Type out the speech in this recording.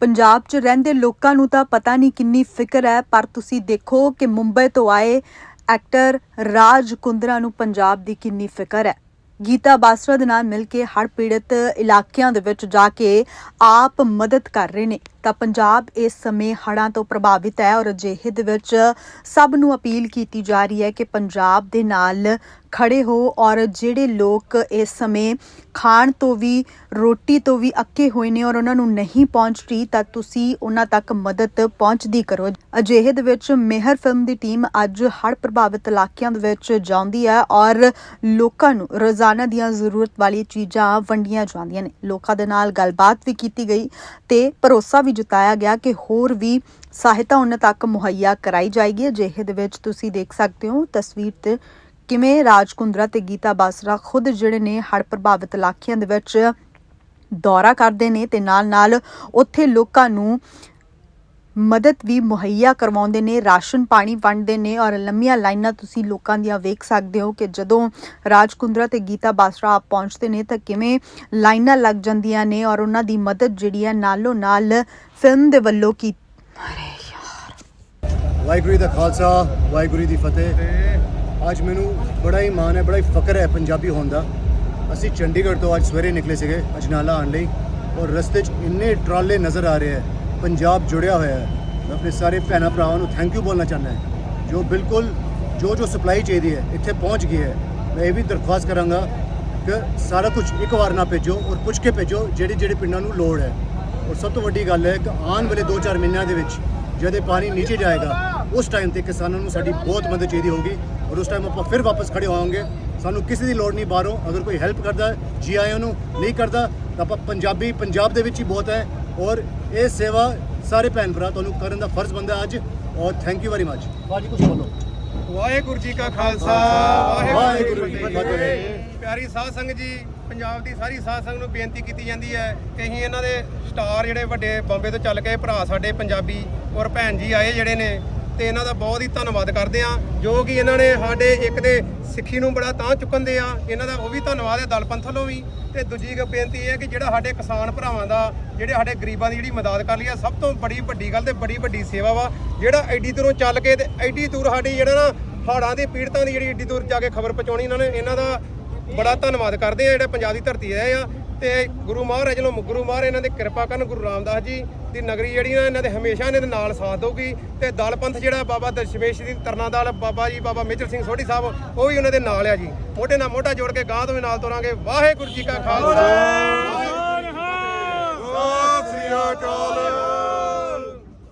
ਪੰਜਾਬ 'ਚ ਰਹਿੰਦੇ ਲੋਕਾਂ ਨੂੰ ਤਾਂ ਪਤਾ ਨਹੀਂ ਕਿੰਨੀ ਫਿਕਰ ਹੈ, ਪਰ ਤੁਸੀਂ ਦੇਖੋ ਕਿ ਮੁੰਬਈ ਤੋਂ ਆਏ ਐਕਟਰ ਰਾਜ ਕੁੰਦਰਾ ਨੂੰ ਪੰਜਾਬ ਦੀ ਕਿੰਨੀ ਫਿਕਰ ਹੈ। ਗੀਤਾ ਬਾਸਰਾ ਦੇ ਨਾਲ ਮਿਲ ਕੇ ਹੜ੍ਹ ਪੀੜਤ ਇਲਾਕਿਆਂ ਦੇ ਵਿੱਚ ਜਾ ਕੇ ਆਪ ਮਦਦ ਕਰ ਰਹੇ ਨੇ। ਤਾਂ ਪੰਜਾਬ ਇਸ ਸਮੇਂ ਹੜ੍ਹਾਂ ਤੋਂ ਪ੍ਰਭਾਵਿਤ ਹੈ ਔਰ ਅਜਿਹੇ ਦੇ ਵਿੱਚ ਸਭ ਨੂੰ ਅਪੀਲ ਕੀਤੀ ਜਾ ਰਹੀ ਹੈ ਕਿ ਪੰਜਾਬ ਦੇ ਨਾਲ ਖੜੇ ਹੋ ਔਰ ਜਿਹੜੇ ਲੋਕ ਇਸ ਸਮੇਂ ਖਾਣ ਤੋਂ ਵੀ, ਰੋਟੀ ਤੋਂ ਵੀ ਅੱਕੇ ਹੋਏ ਨੇ ਔਰ ਉਹਨਾਂ ਨੂੰ ਨਹੀਂ ਪਹੁੰਚ ਰਹੀ, ਤਾਂ ਤੁਸੀਂ ਉਹਨਾਂ ਤੱਕ ਮਦਦ ਪਹੁੰਚਦੀ ਕਰੋ। ਅਜਿਹੇ ਦੇ ਵਿੱਚ ਮਿਹਰ ਫਿਲਮ ਦੀ ਟੀਮ ਅੱਜ ਹੜ੍ਹ ਪ੍ਰਭਾਵਿਤ ਇਲਾਕਿਆਂ ਦੇ ਵਿੱਚ ਜਾਂਦੀ ਹੈ ਔਰ ਲੋਕਾਂ ਨੂੰ ਰੋਜ਼ਾਨਾ ਦੀਆਂ ਜ਼ਰੂਰਤ ਵਾਲੀ ਚੀਜ਼ਾਂ ਵੰਡੀਆਂ ਜਾਂਦੀਆਂ ਨੇ। ਲੋਕਾਂ ਦੇ ਨਾਲ ਗੱਲਬਾਤ ਵੀ ਕੀਤੀ ਗਈ ਤੇ ਭਰੋਸਾ ਵੀ ਜਤਾਇਆ ਗਿਆ ਕਿ ਹੋਰ ਵੀ ਸਹਾਇਤਾ ਉਹਨਾਂ ਤੱਕ ਮੁਹੱਈਆ ਕਰਾਈ ਜਾਏਗੀ। ਅਜਿਹੇ ਦੇ ਵਿੱਚ ਤੁਸੀਂ ਦੇਖ ਸਕਦੇ ਹੋ ਤਸਵੀਰ ਤੇ ਕਿਵੇਂ ਰਾਜ ਕੁੰਦਰਾ ਤੇ ਗੀਤਾ ਬਾਸਰਾ ਖੁਦ ਜਿਹੜੇ ਨੇ ਹੜ੍ਹ ਪ੍ਰਭਾਵਿਤ ਇਲਾਕਿਆਂ ਦੇ ਵਿੱਚ ਦੌਰਾ ਕਰਦੇ ਨੇ ਤੇ ਨਾਲ-ਨਾਲ ਉੱਥੇ ਲੋਕਾਂ ਨੂੰ ਮਦਦ ਵੀ ਮੁਹੱਈਆ ਕਰਵਾਉਂਦੇ ਨੇ ਰਾਸ਼ਨ ਪਾਣੀ ਵੰਡਦੇ ਨੇ ਔਰ ਲੰਮੀਆਂ ਲਾਈਨਾਂ ਤੁਸੀਂ ਲੋਕਾਂ ਦੀਆਂ ਵੇਖ ਸਕਦੇ ਹੋ ਕਿ ਜਦੋਂ ਰਾਜ ਕੁੰਦਰਾ ਤੇ ਗੀਤਾ ਬਾਸਰਾ ਆਪ ਪਹੁੰਚਦੇ ਨੇ ਤਾਂ ਕਿਵੇਂ ਲਾਈਨਾਂ ਲੱਗ ਜਾਂਦੀਆਂ ਨੇ ਔਰ ਉਹਨਾਂ ਦੀ ਮਦਦ ਜਿਹੜੀ ਹੈ ਨਾਲੋਂ ਨਾਲ ਫਿਲਮ ਦੇ ਵੱਲੋਂ ਕੀ ਵਾਹਿਗੁਰੂ ਦਾ ਖਾਲਸਾ ਵਾਹਿਗੁਰੂ ਦੀ ਫਤਿਹ। ਅੱਜ ਮੈਨੂੰ ਬੜਾ ਹੀ ਮਾਣ ਹੈ ਬੜਾ ਹੀ ਫਕਰ ਹੈ ਪੰਜਾਬੀ ਹੋਣ ਦਾ। ਅਸੀਂ ਚੰਡੀਗੜ੍ਹ ਤੋਂ ਅੱਜ ਸਵੇਰੇ ਨਿਕਲੇ ਸੀਗੇ ਅਜਨਾਲਾ ਆਉਣ ਲਈ ਔਰ ਰਸਤੇ 'ਚ ਇੰਨੇ ਟਰਾਲੇ ਨਜ਼ਰ ਆ ਰਹੇ ਹੈ। ਪੰਜਾਬ ਜੁੜਿਆ ਹੋਇਆ ਹੈ ਮੈਂ ਆਪਣੇ ਸਾਰੇ ਭੈਣਾਂ ਭਰਾਵਾਂ ਨੂੰ ਥੈਂਕ ਯੂ ਬੋਲਣਾ ਚਾਹੁੰਦਾ ਹਾਂ। ਜੋ ਬਿਲਕੁਲ ਜੋ ਜੋ ਸਪਲਾਈ ਚਾਹੀਦੀ ਹੈ ਇੱਥੇ ਪਹੁੰਚ ਗਈ ਹੈ ਮੈਂ ਇਹ ਵੀ ਦਰਖਾਸਤ ਕਰਾਂਗਾ ਕਿ ਸਾਰਾ ਕੁਝ ਇੱਕ ਵਾਰ ਨਾ ਭੇਜੋ ਔਰ ਪੁੱਛ ਕੇ ਭੇਜੋ ਜਿਹੜੇ ਜਿਹੜੇ ਪਿੰਡਾਂ ਨੂੰ ਲੋੜ ਹੈ। ਔਰ ਸਭ ਤੋਂ ਵੱਡੀ ਗੱਲ ਹੈ ਕਿ ਆਉਣ ਵਾਲੇ 2-4 ਮਹੀਨਿਆਂ ਦੇ ਵਿੱਚ ਜਦੋਂ ਪਾਣੀ ਨੀਚੇ ਜਾਏਗਾ ਉਸ ਟਾਈਮ ਤੇ ਕਿਸਾਨਾਂ ਨੂੰ ਸਾਡੀ ਬਹੁਤ ਮਦਦ ਚਾਹੀਦੀ ਹੋਗੀ ਔਰ ਉਸ ਟਾਈਮ ਆਪਾਂ ਫਿਰ ਵਾਪਸ ਖੜੇ ਹੋਵਾਂਗੇ। ਸਾਨੂੰ ਕਿਸੇ ਦੀ ਲੋੜ ਨਹੀਂ ਬਾਹਰੋਂ ਅਗਰ ਕੋਈ ਹੈਲਪ ਕਰਦਾ ਹੈ, ਜੀ ਆਇਆਂ ਨੂੰ ਨਹੀਂ ਕਰਦਾ ਤਾਂ ਆਪਾਂ ਪੰਜਾਬੀ ਪੰਜਾਬ ਦੇ ਵਿੱਚ ਹੀ ਬਹੁਤ ਹੈ ਔਰ ਇਹ ਸੇਵਾ ਸਾਰੇ ਭੈਣ ਭਰਾ ਤੁਹਾਨੂੰ ਕਰਨ ਦਾ ਫਰਜ਼ ਬੰਦਾ ਅੱਜ। ਔਰ ਥੈਂਕ ਯੂ ਵੈਰੀ ਮਚ ਬਾਜੀ ਕੁਝ ਬੋਲੋ। ਵਾਹਿਗੁਰੂ ਜੀ ਕਾ ਖਾਲਸਾ ਵਾਹਿਗੁਰੂ ਜੀ ਕੀ ਫਤਿਹ। ਫਤਿਹ। ਪਿਆਰੀ ਸਾਧ ਸੰਗਤ ਜੀ ਪੰਜਾਬ ਦੀ ਸਾਰੀ ਸਾਧ ਸੰਗਤ ਨੂੰ ਬੇਨਤੀ ਕੀਤੀ ਜਾਂਦੀ ਹੈ ਕਿ ਅਸੀਂ ਇਹਨਾਂ ਦੇ ਸਟਾਰ ਜਿਹੜੇ ਵੱਡੇ ਬੰਬੇ ਤੋਂ ਚੱਲ ਕੇ ਭਰਾ ਸਾਡੇ ਪੰਜਾਬੀ ਔਰ ਭੈਣ ਜੀ ਆਏ ਜਿਹੜੇ ਨੇ ਤੇ ਇਹਨਾਂ ਦਾ ਬਹੁਤ ਹੀ ਧੰਨਵਾਦ ਕਰਦੇ ਆ ਜੋ ਕਿ ਇਹਨਾਂ ਨੇ ਸਾਡੇ ਇੱਕ ਦੇ ਸਿੱਖੀ ਨੂੰ ਬੜਾ ਤਾਂ ਚੁੱਕਣ ਦੇ ਆ, ਇਹਨਾਂ ਦਾ ਉਹ ਵੀ ਧੰਨਵਾਦ ਹੈ ਦਲ ਪੰਥ ਵੱਲੋਂ ਵੀ। ਤੇ ਦੂਜੀ ਗੱਲ ਬੇਨਤੀ ਇਹ ਹੈ ਕਿ ਜਿਹੜਾ ਸਾਡੇ ਕਿਸਾਨ ਭਰਾਵਾਂ ਦਾ, ਜਿਹੜੇ ਸਾਡੇ ਗਰੀਬਾਂ ਦੀ ਜਿਹੜੀ ਮਦਦ ਕਰ ਲਈ ਆ, ਸਭ ਤੋਂ ਬੜੀ ਵੱਡੀ ਗੱਲ ਤੇ ਬੜੀ ਵੱਡੀ ਸੇਵਾ ਵਾ, ਜਿਹੜਾ ਐਡੀ ਦੂਰੋਂ ਚੱਲ ਕੇ ਤੇ ਐਡੀ ਦੂਰ ਸਾਡੀ ਜਿਹੜਾ ਨਾ ਹਾੜਾਂ ਦੀ ਪੀੜਤਾਂ ਦੀ ਜਿਹੜੀ ਐਡੀ ਦੂਰ ਜਾ ਕੇ ਖਬਰ ਪਹੁੰਚਾਉਣੀ ਇਹਨਾਂ ਨੇ, ਇਹਨਾਂ ਦਾ ਬੜਾ ਧੰਨਵਾਦ ਕਰਦੇ ਆ, ਜਿਹੜੇ ਪੰਜਾਬ ਦੀ ਧਰਤੀ ਹੈ ਆ। ਤੇ ਗੁਰੂ ਮਹਾਰਾਜ ਨੂੰ ਗੁਰੂ ਮਹਾਰਾਜ ਇਹਨਾਂ ਦੀ ਕਿਰਪਾ ਕਰਨ ਗੁਰੂ ਰਾਮਦਾਸ ਜੀ ਦੀ ਨਗਰੀ ਜਿਹੜੀ ਨਾ ਇਹਨਾਂ ਦੇ ਹਮੇਸ਼ਾ ਇਹਨਾਂ ਦੇ ਨਾਲ ਸਾਥ ਦਊਗੀ। ਤੇ ਦਲ ਪੰਥ ਜਿਹੜਾ ਬਾਬਾ ਦਸ਼ਮੇਸ਼ ਦੀ ਤਰਨਾ ਦਲ ਬਾਬਾ ਜੀ, ਬਾਬਾ ਮੇਜਰ ਸਿੰਘ ਸੋਢੀ ਸਾਹਿਬ, ਉਹ ਵੀ ਉਹਨਾਂ ਦੇ ਨਾਲ ਆ ਜੀ। ਮੋਢੇ ਨਾਲ ਮੋਢਾ ਜੋੜ ਕੇ ਗਾਂ ਤੋਂ ਵੀ ਨਾਲ ਤੁਰਾਂਗੇ। ਵਾਹਿਗੁਰੂ ਜੀ ਕਾ ਖਾਲਸਾ।